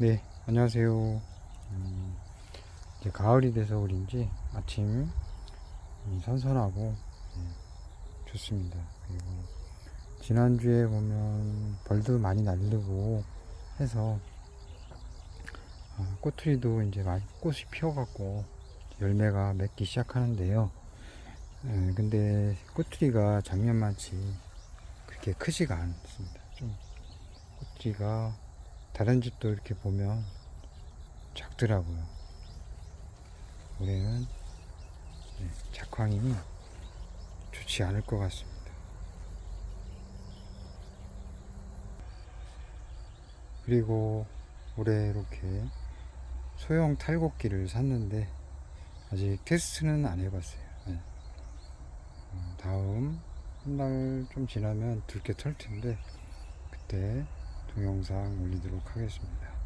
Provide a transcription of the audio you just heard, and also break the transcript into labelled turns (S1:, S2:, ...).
S1: 네, 안녕하세요. 음, 이제 가을이 돼서 그런지 아침 음, 선선하고 예, 좋습니다. 그리고 지난주에 보면 벌도 많이 날리고 해서 아, 꼬투리도 이제 많이 꽃이 피어갖고 열매가 맺기 시작하는데요. 예, 근데 꼬투리가 작년만치 그렇게 크지가 않습니다. 좀 꼬투리가 다른 집도 이렇게 보면 작더라고요. 올해는 네, 작황이 좋지 않을 것 같습니다. 그리고 올해 이렇게 소형 탈곡기를 샀는데 아직 테스트는 안 해봤어요. 네. 어, 다음 한 달 좀 지나면 들게 털 텐데 그때 동영상 올리도록 하겠습니다.